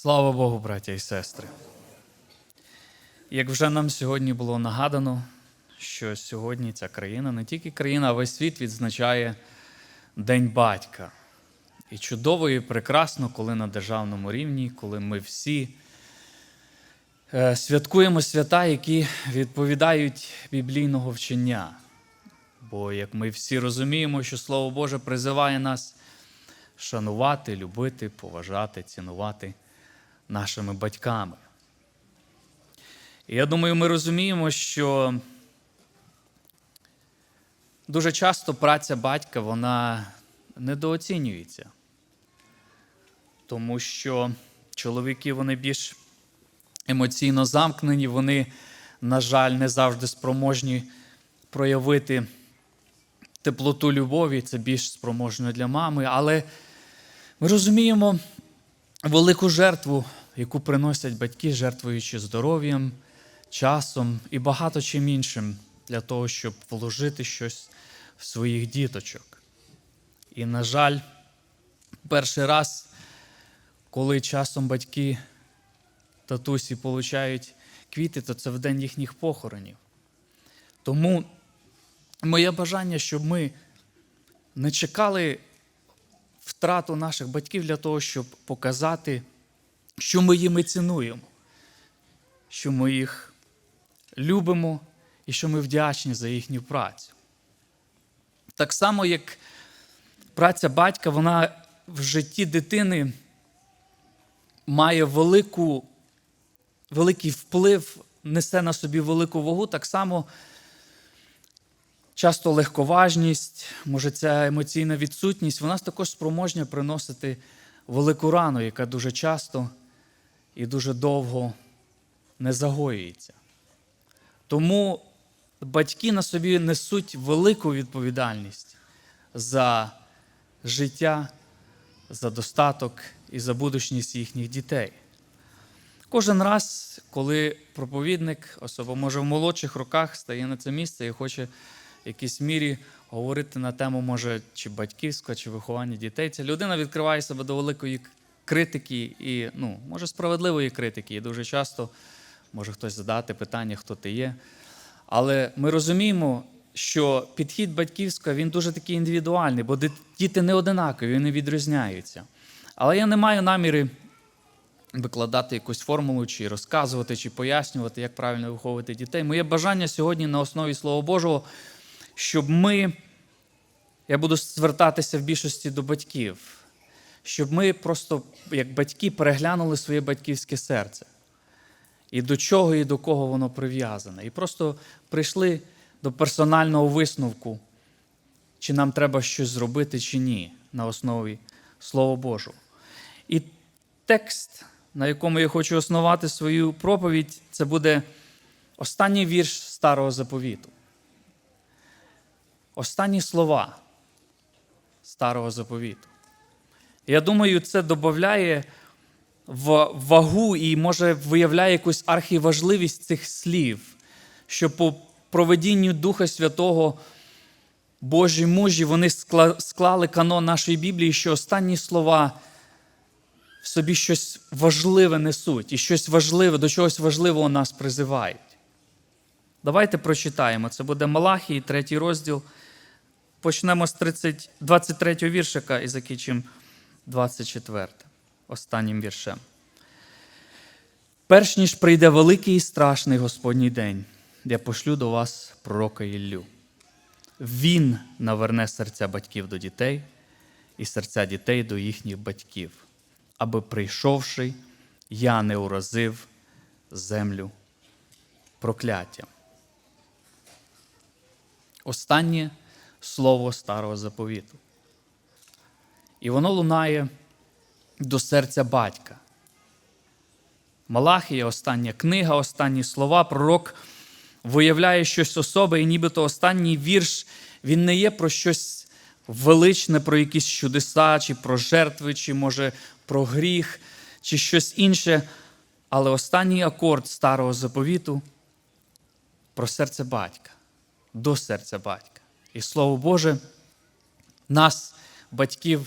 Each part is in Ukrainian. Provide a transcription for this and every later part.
Слава Богу, браття і сестри. Як вже нам сьогодні було нагадано, що сьогодні ця країна, не тільки країна, а весь світ відзначає День батька. І чудово і прекрасно, коли на державному рівні, коли ми всі е, святкуємо свята, які відповідають біблійного вчення. Бо, як ми всі розуміємо, що Слово Боже призиває нас шанувати, любити, поважати, цінувати нашими батьками. І я думаю, ми розуміємо, що дуже часто праця батька вона недооцінюється, тому що чоловіки вони більш емоційно замкнені, вони, на жаль, не завжди спроможні проявити теплоту любові, це більш спроможно для мами, але ми розуміємо велику жертву, яку приносять батьки, жертвуючи здоров'ям, часом і багато чим іншим для того, щоб вложити щось в своїх діточок. І, на жаль, перший раз, коли часом батьки татусі получають квіти, то це в день їхніх похоронів. Тому моє бажання, щоб ми не чекали втрату наших батьків для того, щоб показати, що ми їм і цінуємо, що ми їх любимо і що ми вдячні за їхню працю. Так само, як праця батька, вона в житті дитини має велику, великий вплив, несе на собі велику вагу, так само часто легковажність, може ця емоційна відсутність, вона також спроможня приносити велику рану, яка дуже часто і дуже довго не загоюється. Тому батьки на собі несуть велику відповідальність за життя, за достаток і за будучність їхніх дітей. Кожен раз, коли проповідник, особа може в молодших роках, стає на це місце і хоче якійсь мірі говорити на тему, може, чи батьківського, чи виховання дітей, ця людина відкриває себе до великої критики і, ну, може, справедливої критики. І дуже часто може хтось задати питання, хто ти є. Але ми розуміємо, що підхід батьківського він дуже такий індивідуальний, бо діти не одинакові, вони відрізняються. Але я не маю наміри викладати якусь формулу, чи розказувати, чи пояснювати, як правильно виховувати дітей. Моє бажання сьогодні на основі Слова Божого, щоб ми, я буду звертатися в більшості до батьків, щоб ми просто, як батьки, переглянули своє батьківське серце. І до чого і до кого воно прив'язане. І просто прийшли до персонального висновку, чи нам треба щось зробити, чи ні, на основі Слова Божого. І текст, на якому я хочу основати свою проповідь, це буде останній вірш Старого Заповіту. Останні слова Старого Заповіту. Я думаю, це додає в вагу і, може, виявляє якусь архіважливість цих слів, що по проведінню Духа Святого Божі мужі вони склали канон нашої Біблії, що останні слова в собі щось важливе несуть і щось важливе, до чогось важливого нас призивають. Давайте прочитаємо. Це буде Малахії, третій розділ. Почнемо з 30, 23 віршика і закінчимо 24 останнім віршем. Перш ніж прийде великий і страшний Господній день, я пошлю до вас пророка Іллю. Він наверне серця батьків до дітей і серця дітей до їхніх батьків, аби прийшовши, я не уразив землю прокляттям. Останнє слово старого заповіту. І воно лунає до серця батька. Малахія, остання книга, останні слова, пророк виявляє щось особе, і нібито останній вірш він не є про щось величне, про якісь чудеса, чи про жертви, чи, може, про гріх, чи щось інше. Але останній акорд старого заповіту про серце батька, до серця батька. І слово Боже, нас, батьків,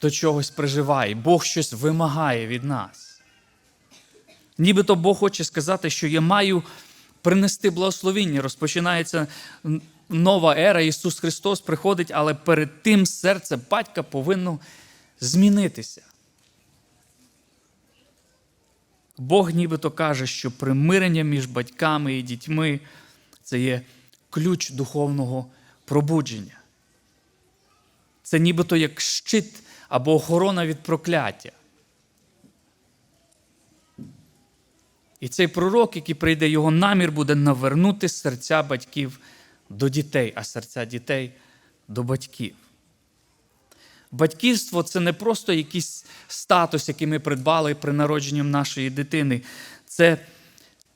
до чогось приживає. Бог щось вимагає від нас. Нібито Бог хоче сказати, що я маю принести благословіння. Розпочинається нова ера, Ісус Христос приходить, але перед тим серце батька повинно змінитися. Бог нібито каже, що примирення між батьками і дітьми це є ключ духовного пробудження. Це нібито як щит або охорона від прокляття. І цей пророк, який прийде, його намір буде навернути серця батьків до дітей, а серця дітей до батьків. Батьківство це не просто якийсь статус, який ми придбали при народженні нашої дитини. Це,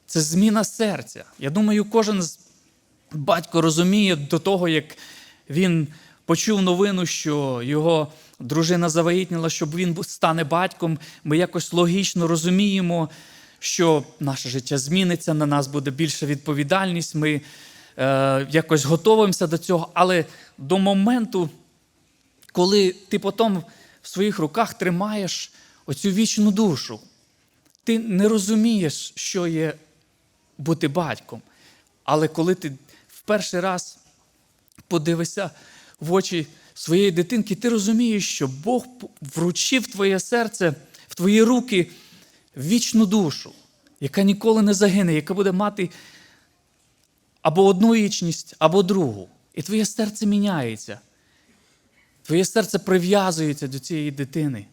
це зміна серця. Я думаю, кожен з батько розуміє до того, як він почув новину, що його дружина завагітніла, щоб він стане батьком. Ми якось логічно розуміємо, що наше життя зміниться, на нас буде більша відповідальність. Ми е, якось готуємося до цього. Але до моменту, коли ти потім в своїх руках тримаєш оцю вічну душу, ти не розумієш, що є бути батьком. Але коли ти перший раз подивишся в очі своєї дитинки, ти розумієш, що Бог вручив твоє серце, в твої руки вічну душу, яка ніколи не загине, яка буде мати або одну вічність, або другу. І твоє серце міняється. Твоє серце прив'язується до цієї дитини.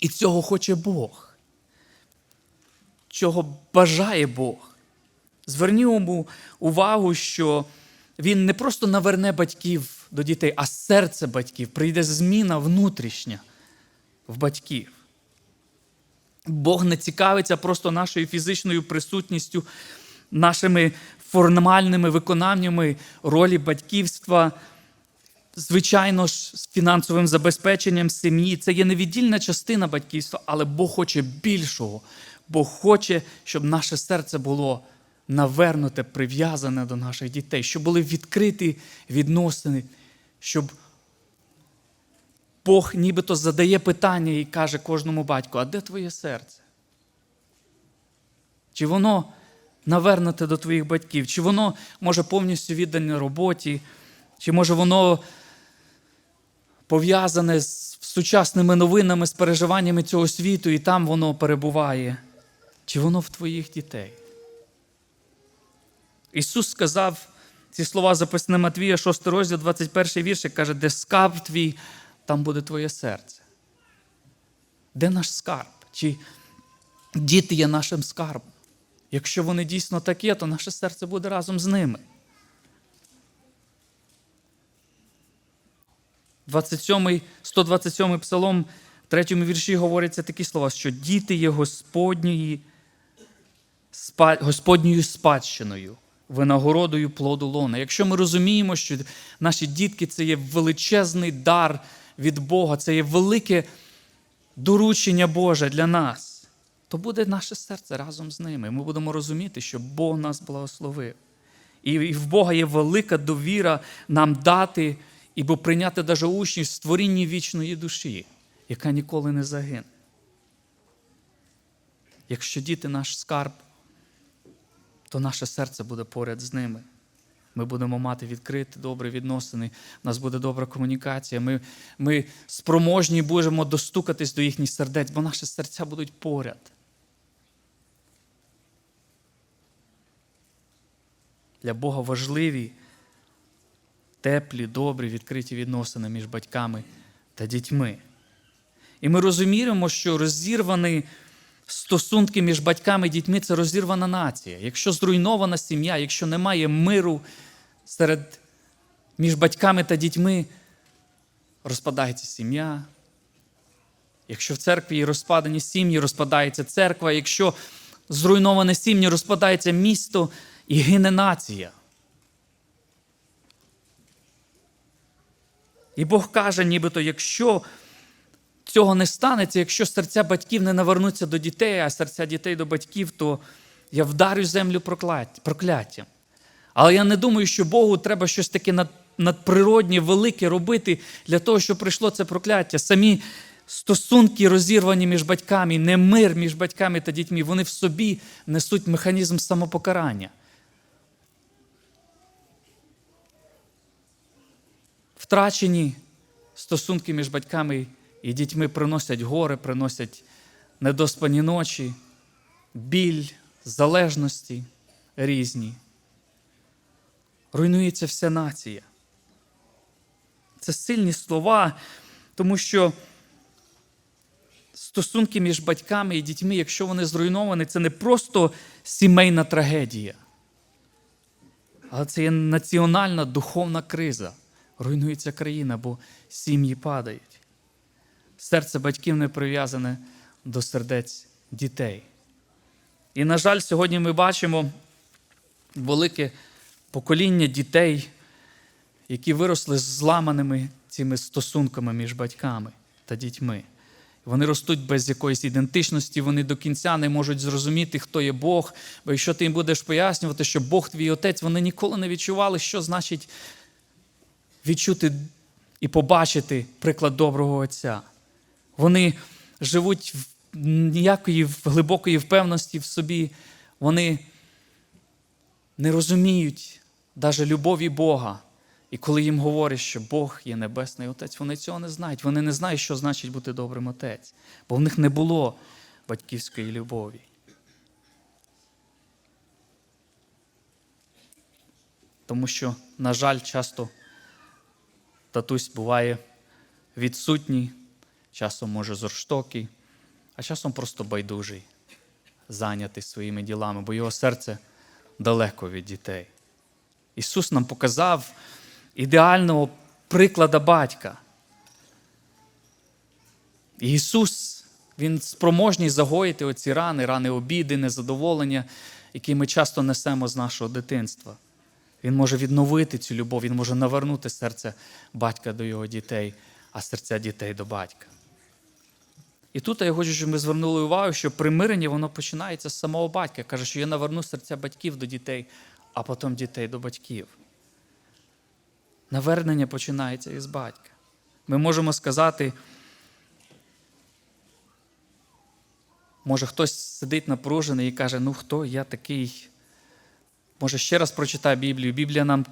І цього хоче Бог. Чого бажає Бог. Звернімо увагу, що Він не просто наверне батьків до дітей, а серце батьків. Прийде зміна внутрішня в батьків. Бог не цікавиться просто нашою фізичною присутністю, нашими формальними виконаннями ролі батьківства звичайно ж, з фінансовим забезпеченням сім'ї. Це є невіддільна частина батьківства, але Бог хоче більшого. Бог хоче, щоб наше серце було навернуте, прив'язане до наших дітей, щоб були відкриті відносини, щоб Бог нібито задає питання і каже кожному батьку: а де твоє серце? Чи воно навернуте до твоїх батьків? Чи воно може повністю віддане роботі? Чи може воно пов'язане з сучасними новинами, з переживаннями цього світу, і там воно перебуває? Чи воно в твоїх дітей? Ісус сказав ці слова записані Матвія, 6 розділ, 21 вірш, каже, де скарб твій, там буде твоє серце. Де наш скарб? Чи діти є нашим скарбом? Якщо вони дійсно такі, то наше серце буде разом з ними. 27, 127 псалом, в третьому вірші говоряться такі слова, що діти є Господньої, Господньою спадщиною, винагородою плоду лона. Якщо ми розуміємо, що наші дітки це є величезний дар від Бога, це є велике доручення Боже для нас, то буде наше серце разом з ними. Ми будемо розуміти, що Бог нас благословив. І в Бога є велика довіра нам дати і прийняти навіть учність в створінні вічної душі, яка ніколи не загине. Якщо діти наш скарб, то наше серце буде поряд з ними. Ми будемо мати відкриті добрі відносини, у нас буде добра комунікація. Ми ми спроможні будемо достукатись до їхніх сердець, бо наші серця будуть поряд. Для Бога важливі теплі, добрі, відкриті відносини між батьками та дітьми. І ми розуміємо, що розірвані стосунки між батьками і дітьми це розірвана нація. Якщо зруйнована сім'я, якщо немає миру серед між батьками та дітьми, розпадається сім'я. Якщо в церкві розпадані сім'ї, розпадається церква. Якщо зруйноване сім'ї, розпадається місто і гине нація. І Бог каже, нібито, якщо цього не станеться, якщо серця батьків не навернуться до дітей, а серця дітей до батьків, то я вдарю землю прокляттям. Але я не думаю, що Богу треба щось таке надприроднє, велике робити для того, щоб прийшло це прокляття. Самі стосунки розірвані між батьками, не мир між батьками та дітьми, вони в собі несуть механізм самопокарання. Втрачені стосунки між батьками і дітьми приносять горе, приносять недоспані ночі, біль, залежності різні. Руйнується вся нація. Це сильні слова, тому що стосунки між батьками і дітьми, якщо вони зруйновані, це не просто сімейна трагедія, але це є національна духовна криза. Руйнується країна, бо сім'ї падають. Серце батьків не прив'язане до сердець дітей. І, на жаль, сьогодні ми бачимо велике покоління дітей, які виросли зламаними цими стосунками між батьками та дітьми. Вони ростуть без якоїсь ідентичності, вони до кінця не можуть зрозуміти, хто є Бог. Бо якщо ти їм будеш пояснювати, що Бог твій отець, вони ніколи не відчували, що значить відчути і побачити приклад доброго отця. Вони живуть в ніякої глибокої впевненості в собі. Вони не розуміють навіть любові Бога. І коли їм говорять, що Бог є Небесний Отець, вони цього не знають. Вони не знають, що значить бути добрим отець, бо в них не було батьківської любові. Тому що, на жаль, часто татусь буває відсутній, часом може жорстокий, а часом просто байдужий, зайнятий своїми ділами, бо його серце далеко від дітей. Ісус нам показав ідеального приклада батька. І Ісус, Він спроможний загоїти оці рани, рани обіди, незадоволення, які ми часто несемо з нашого дитинства. Він може відновити цю любов, Він може навернути серце батька до його дітей, а серця дітей до батька. І тут я хочу, щоб ми звернули увагу, що примирення воно починається з самого батька. Каже, що я наверну серця батьків до дітей, а потім дітей до батьків. Навернення починається із батька. Ми можемо сказати, може, хтось сидить напружений і каже, ну хто я такий? Може, ще раз прочитай Біблію. Біблія нам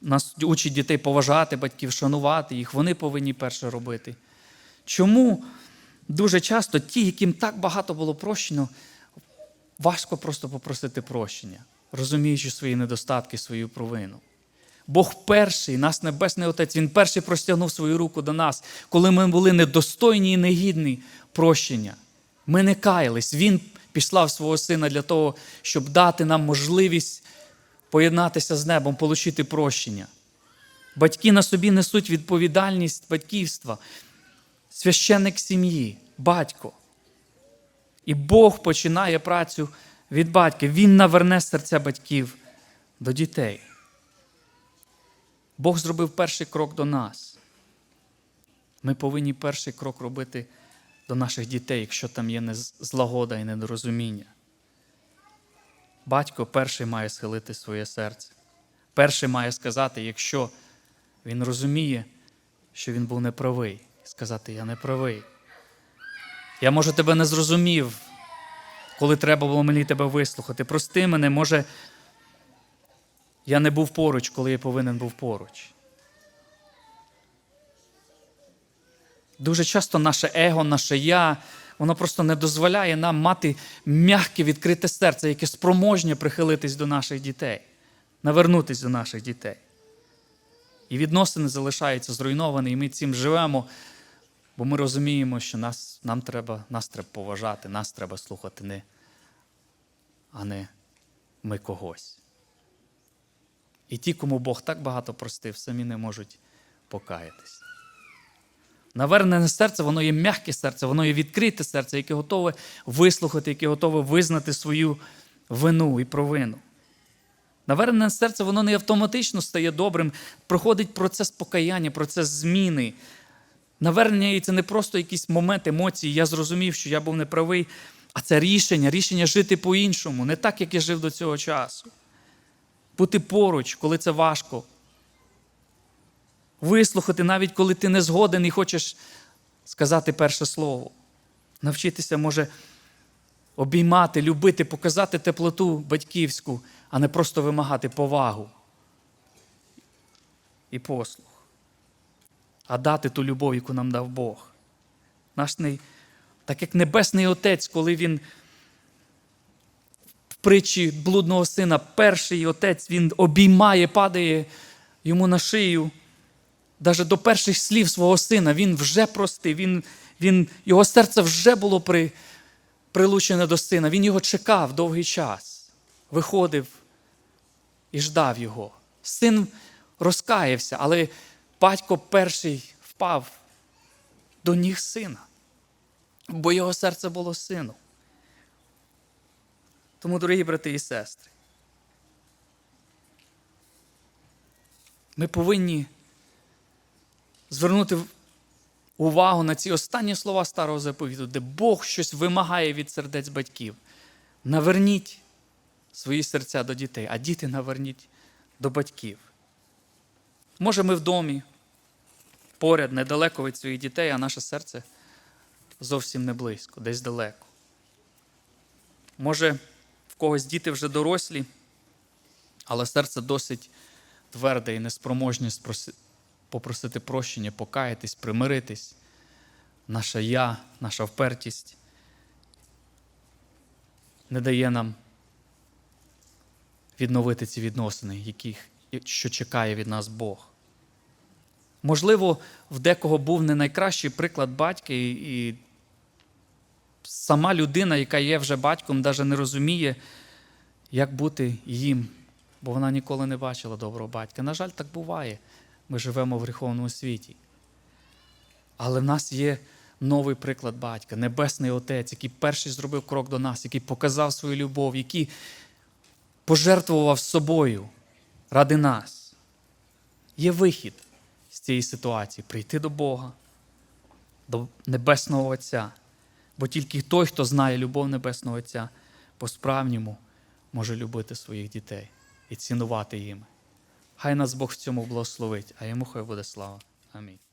нас учить дітей поважати батьків, шанувати їх. Вони повинні перше робити. Чому дуже часто ті, яким так багато було прощено, важко просто попросити прощення, розуміючи свої недостатки, свою провину? Бог перший, наш Небесний Отець, Він перший простягнув свою руку до нас, коли ми були недостойні і негідні прощення. Ми не каялись. Він післав свого сина для того, щоб дати нам можливість поєднатися з небом, отримати прощення. Батьки на собі несуть відповідальність батьківства, священник сім'ї, батько. І Бог починає працю від батька. Він наверне серця батьків до дітей. Бог зробив перший крок до нас. Ми повинні перший крок робити до наших дітей, якщо там є злагода і недорозуміння. Батько перший має схилити своє серце. Перший має сказати, якщо він розуміє, що він був неправий, сказати, я не правий. Я, може, тебе не зрозумів, коли треба було мені тебе вислухати. Прости мене, може, я не був поруч, коли я повинен був поруч. Дуже часто наше его, наше я, воно просто не дозволяє нам мати м'яке відкрите серце, яке спроможне прихилитись до наших дітей, навернутися до наших дітей. І відносини залишаються зруйновані, і ми цим живемо, бо ми розуміємо, що нас, нам треба, нас треба поважати, нас треба слухати, не, а не ми когось. І ті, кому Бог так багато простив, самі не можуть покаятись. Навернене серце, воно є м'яке серце, воно є відкрите серце, яке готове вислухати, яке готове визнати свою вину і провину. Навернене серце, воно не автоматично стає добрим, проходить процес покаяння, процес зміни. Навернення це не просто якийсь момент емоції, я зрозумів, що я був неправий, а це рішення, рішення жити по-іншому, не так, як я жив до цього часу. Бути поруч, коли це важко. Вислухати, навіть коли ти не згоден і хочеш сказати перше слово. Навчитися може обіймати, любити, показати теплоту батьківську, а не просто вимагати повагу і послух, а дати ту любов, яку нам дав Бог. Наш не- так як Небесний Отець, коли він в притчі блудного сина, перший отець, він обіймає, падає йому на шию. Навіть до перших слів свого сина він вже простив, він, він, його серце вже було при, прилучене до сина. Він його чекав довгий час, виходив і ждав його. Син розкаявся, але батько перший впав до ніг сина, бо його серце було сином. Тому, дорогі брати і сестри, ми повинні звернути увагу на ці останні слова старого заповіту, де Бог щось вимагає від сердець батьків. Наверніть свої серця до дітей, а діти наверніть до батьків. Може, ми в домі, поряд, недалеко від своїх дітей, а наше серце зовсім не близько, десь далеко. Може, в когось діти вже дорослі, але серце досить тверде і неспроможне попросити прощення, покаятись, примиритись. Наша я, наша впертість не дає нам відновити ці відносини, яких, що чекає від нас Бог. Можливо, в декого був не найкращий приклад батька, і, сама людина, яка є вже батьком, навіть не розуміє, як бути їм, бо вона ніколи не бачила доброго батька. На жаль, так буває. Ми живемо в гріховному світі. Але в нас є новий приклад батька, Небесний Отець, який перший зробив крок до нас, який показав свою любов, який пожертвував собою ради нас. Є вихід з цієї ситуації прийти до Бога, до Небесного Отця. Бо тільки той, хто знає любов Небесного Отця, по-справжньому може любити своїх дітей і цінувати їм. Хай нас Бог в цьому благословить, а йому хай буде слава. Амінь.